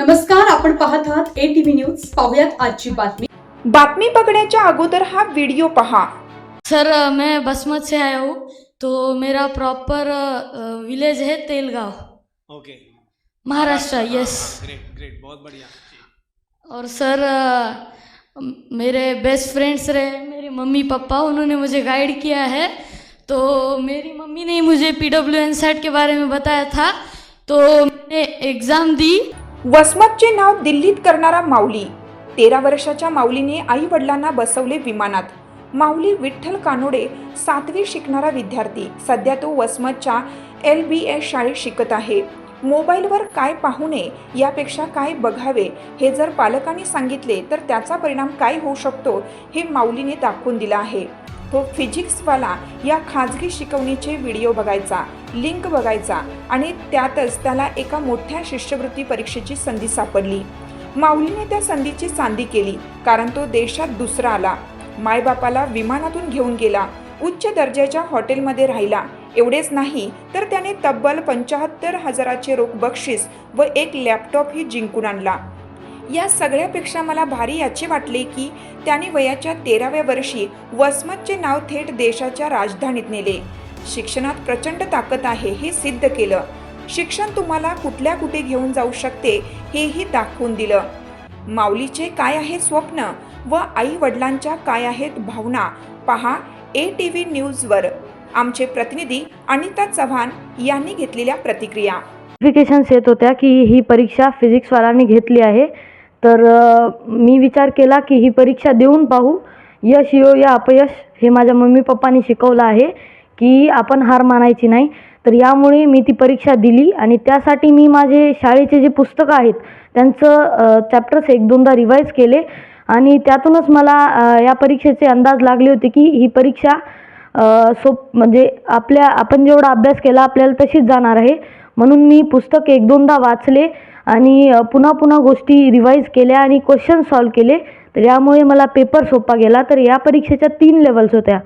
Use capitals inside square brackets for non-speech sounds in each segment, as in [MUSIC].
नमस्कार आपण पाहत आहात ए टीव्ही न्यूज पाहुयात आजची बातमी. बातमी बघण्याच्या अगोदर हा व्हिडिओ पहा. सर मैं बसमत से आया हूँ तो मेरा प्रॉपर विलेज है Telgaon. Okay Maharashtra yes great great बहुत बढ़िया. और सर अ, मेरे बेस्ट फ्रेंड्स रहे मेरे मम्मी पापा उन्होंने मुझे गाइड किया है. तो मेरी मम्मी ने मुझे पी डब्ल्यू एन सेट के बारे में बताया था. तो मैंने एग्ज़ाम दी वसमतचे नाव दिल्लीत करणारा माऊली. तेरा वर्षाच्या माऊलीने आई वडिलांना बसवले विमानात. माऊली विठ्ठल कानोडे सातवी शिकणारा विद्यार्थी. सध्या तो वसमतच्या एल बी एस शाळेत शिकत आहे. मोबाईलवर काय पाहू नये यापेक्षा काय बघावे हे जर पालकांनी सांगितले तर त्याचा परिणाम काय होऊ शकतो हे माऊलीने दाखवून दिलं आहे. तो फिजिक्सवाला या खाजगी शिकवणीचे व्हिडिओ बघायचा लिंक बघायचा आणि त्यातच त्याला एका मोठ्या शिष्यवृत्ती परीक्षेची संधी सापडली. माऊलीने त्या संधीची सांदी केली कारण तो देशात दुसरा आला. मायबापाला विमानातून घेऊन गेला उच्च दर्जाच्या हॉटेलमध्ये राहिला. एवढेच नाही तर त्याने तब्बल पंचाहत्तर हजाराचे रोख बक्षीस व एक लॅपटॉपही जिंकून आणला. या सगळ्यापेक्षा मला भारी याचे वाटले की त्याने वयाच्या तेराव्या वर्षी वसमतचे नाव थेट देशाच्या राजधानीत नेले. शिक्षणात प्रचंड ताकद आहे हे सिद्ध केलं. शिक्षण तुम्हाला कुठल्या कुठे घेऊन जाऊ शकते हेही दाखवून दिलं. माऊलीचे काय आहे स्वप्न व आई वडिलांच्या काय आहेत भावना पहा ए टी व्ही न्यूजवर. आमचे प्रतिनिधी अनिता चव्हाण यांनी घेतलेल्या प्रतिक्रिया. नोटिफिकेशन्स येत होत्या की ही परीक्षा फिजिक्सवाल्यांनी घेतली आहे. तर मी विचार केला की ही परीक्षा देऊन पाहू. यश यो या अपयश हे माझ्या मम्मी पप्पांनी शिकवलं आहे की आपण हार मानायची नाही. तर यामुळे मी ती परीक्षा दिली आणि त्यासाठी मी माझे शाळेचे जे पुस्तकं आहेत त्यांचं चॅप्टर्स एक दोनदा रिवाईज केले. आणि त्यातूनच मला या परीक्षेचे अंदाज लागले होते की ही परीक्षा सोप म्हणजे आपल्या आपण जेवढा अभ्यास केला आपल्याला तशीच जाणार आहे. म्हणून मी पुस्तक एक दोनदा वाचले आणि पुन्हा पुन्हा गोष्टी रिवाईज केल्या आणि क्वेश्चन सॉल्व केले. तर यामुळे मला पेपर सोपा गेला. तर या परीक्षेच्या तीन लेवल्स होत्या.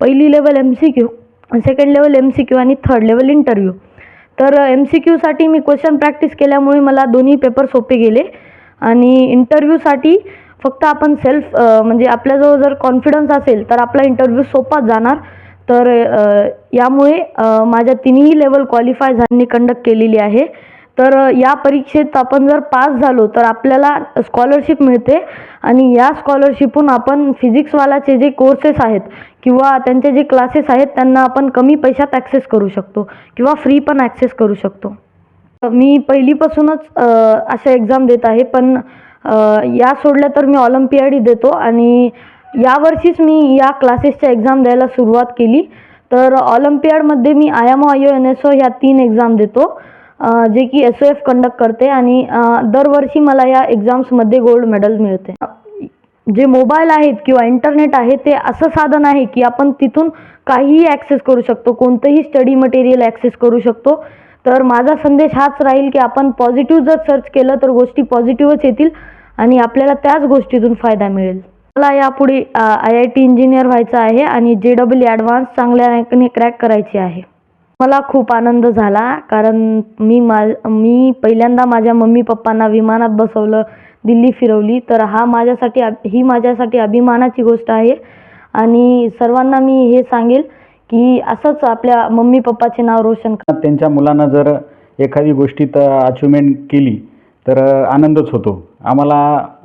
पहिली level M C Q second level M C Q आणि थर्ड लेवल इंटरव्ह्यू तर एम सी क्यूसाठी मी क्वेश्चन प्रॅक्टिस केल्यामुळे मला दोन्ही पेपर सोपे गेले. आणि इंटरव्ह्यूसाठी फक्त आपण सेल्फ म्हणजे आपल्याजवळ जर कॉन्फिडन्स असेल तर आपला इंटरव्ह्यू सोपाच जाणार. तर यामुळे माझ्या तिन्ही लेवल क्वालिफाय झाली कंडक्ट केलेली आहे. तर या परीक्षेत आपण जर पास झालो तर आपल्याला स्कॉलरशिप मिळते. आणि या स्कॉलरशिपहून आपण फिजिक्सवालाचे जे कोर्सेस आहेत किंवा त्यांचे जे क्लासेस आहेत त्यांना आपण कमी पैशात ॲक्सेस करू शकतो किंवा फ्री पण ॲक्सेस करू शकतो. मी पहिलीपासूनच अशा एक्झाम देत आहे. पण या सोडल्या तर मी ऑलिम्पियाडी देतो. आणि यावर्षीच मी या क्लासेसच्या एक्झाम द्यायला सुरुवात केली. तर ऑलिम्पियाडमध्ये मी I M O I O N S O ह्या तीन एक्झाम देतो जे की एस ओ एफ कंडक्ट करते आणि दरवर्षी मला या एक्झाम्समध्ये गोल्ड मेडल मिळते. जे मोबाईल आहेत किंवा इंटरनेट आहे ते असं साधन आहे की आपण तिथून काहीही ॲक्सेस करू शकतो कोणतंही स्टडी मटेरियल ॲक्सेस करू शकतो. तर माझा संदेश हाच राहील की आपण पॉझिटिव्ह जर सर्च केलं तर गोष्टी पॉझिटिव्हच येतील आणि आपल्याला त्याच गोष्टीतून फायदा मिळेल. मला यापुढे आय आय टी इंजिनियर व्हायचं आहे आणि जे डबल ॲडव्हान्स चांगल्या रँकने क्रॅक करायची आहे. मला खूप आनंद झाला कारण मी मा मी पहिल्यांदा माझ्या मम्मी पप्पांना विमानात बसवलं दिल्ली फिरवली तर हा माझ्यासाठी ही माझ्यासाठी अभिमानाची गोष्ट आहे. आणि सर्वांना मी हे सांगेल की असंच आपल्या मम्मी पप्पाचे नाव रोशन कर त्यांच्या मुलांना जर एखादी गोष्टीत अचिव्हमेंट केली तर आनंदच होतो. आम्हाला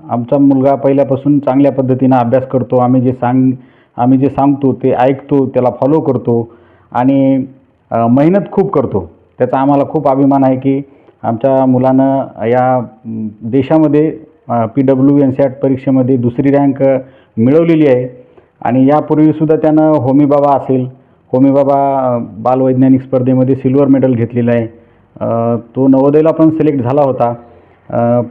आमचा मुलगा पहिल्यापासून चांगल्या पद्धतीनं अभ्यास करतो. आम्ही जे सांग आम्ही जे सांगतो ते ऐकतो त्याला फॉलो करतो आणि मेहनत खूप करतो. त्याचा आम्हाला खूप अभिमान आहे की आमच्या मुलानं या देशामध्ये पी डब्ल्यू एन सॅट परीक्षेमध्ये दुसरी रँक मिळवलेली आहे. आणि यापूर्वीसुद्धा त्यानं होमीबाबा असेल होमीबाबा बालवैज्ञानिक स्पर्धेमध्ये सिल्वर मेडल घेतलेलं आहे. तो नवोदयला पण सिलेक्ट झाला होता.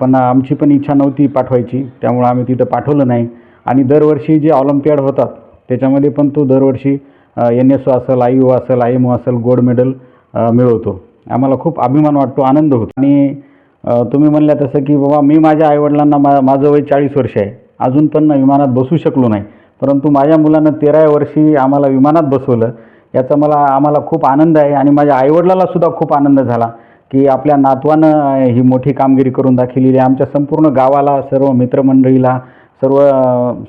पण आमची पण इच्छा नव्हती पाठवायची त्यामुळं आम्ही तिथं पाठवलं नाही. आणि दरवर्षी जे ऑलिम्पियाड होतात त्याच्यामध्ये पण तो दरवर्षी एन एस ओ असेल आय यू असेल आय एम ओ असेल गोल्ड मेडल मिळवतो. आम्हाला खूप अभिमान वाटतो आनंद होतो. आणि तुम्ही म्हणल्या तसं की बाबा मी माझ्या आईवडिलांना मा माझं वय चाळीस वर्ष आहे. अजून पण विमानात बसू शकलो नाही. परंतु माझ्या मुलानं तेराव्या वर्षी आम्हाला विमानात बसवलं. याचा मला आम्हाला खूप आनंद आहे आणि माझ्या आईवडिलाला सुद्धा खूप आनंद झाला. की आपल्या नातवानं ही मोठी कामगिरी करून दाखवलेली आहे. आमच्या संपूर्ण गावाला सर्व मित्रमंडळीला सर्व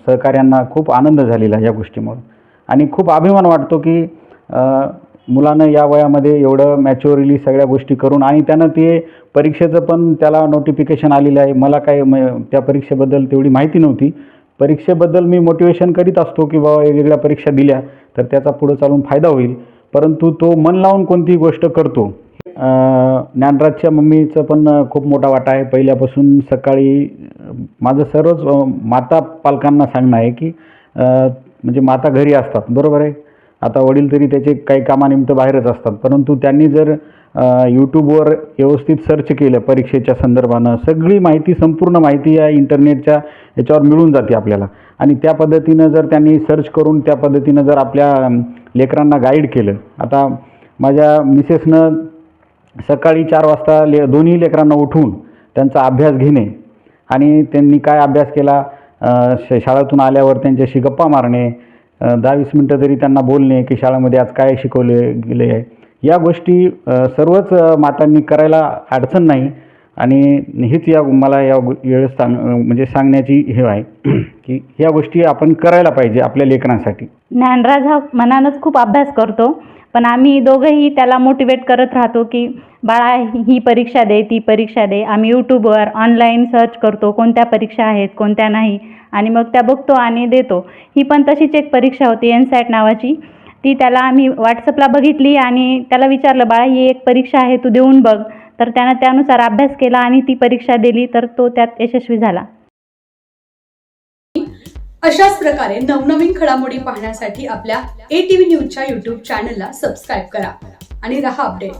सहकाऱ्यांना खूप आनंद झालेला या गोष्टीमुळं. आणि खूप अभिमान वाटतो की मुलानं या वयामध्ये एवढं मॅच्युअरली सगळ्या गोष्टी करून आणि त्यानं ते परीक्षेचं पण त्याला नोटिफिकेशन आलेलं आहे. मला काय म त्या परीक्षेबद्दल तेवढी माहिती नव्हती. परीक्षेबद्दल मी मोटिवेशन करीत असतो की बाबा वेगवेगळ्या परीक्षा दिल्या तर त्याचा पुढं चालून फायदा होईल. परंतु तो मन लावून कोणतीही गोष्ट करतो ज्ञानराजच्या मम्मीचं पण खूप मोठा वाटा आहे. पहिल्यापासून सकाळी माझं सर्वच माता पालकांना सांगणं आहे की म्हणजे माता घरी असतात. बरोबर आहे? आता वडील तरी त्याचे काही कामानिमित्त बाहेरच असतात. परंतु त्यांनी जर यूट्यूबवर व्यवस्थित सर्च केलं परीक्षेच्या संदर्भानं सगळी माहिती संपूर्ण माहिती या इंटरनेटच्या याच्यावर मिळून जाते आपल्याला. आणि त्या पद्धतीनं जर त्यांनी सर्च करून त्या पद्धतीनं जर आपल्या लेकरांना गाईड केलं. आता माझ्या मिसेसनं सकाळी चार वाजता ले दोन्ही लेकरांना उठवून त्यांचा अभ्यास घेणे आणि त्यांनी काय अभ्यास केला श शाळेतून आल्यावर त्यांच्याशी गप्पा मारणे दहा वीस मिनटं तरी त्यांना बोलणे की शाळेमध्ये आज काय शिकवले गेले. आहे या गोष्टी सर्वच मातांनी करायला अडचण नाही. आणि हेच या मला या वेळेस सांग म्हणजे सांगण्याची हे आहे [CLEARS THROAT] की ह्या गोष्टी आपण करायला पाहिजे आपल्या लेकरांसाठी ज्ञानराज हा मनानंच खूप अभ्यास करतो पण आम्ही दोघंही त्याला मोटिवेट करत राहतो की बाळा ही परीक्षा दे ती परीक्षा दे. आम्ही यूट्यूबवर ऑनलाईन सर्च करतो कोणत्या परीक्षा आहेत कोणत्या नाही आणि मग त्या बघतो आणि देतो. ही पण तशीच एक परीक्षा होती एनसॅट नावाची. ती त्याला आम्ही व्हॉट्सअपला बघितली आणि त्याला विचारलं बाळा ही एक परीक्षा आहे तू देऊन बघ. तर त्यानं त्यानुसार अभ्यास केला आणि ती परीक्षा दिली तर तो त्यात यशस्वी झाला. अशाच प्रकारे नवनवीन घडामोडी पाहण्यासाठी आपल्या ए टी व्ही न्यूजच्या युट्यूब चॅनलला सबस्क्राईब करा आणि रहा अपडेट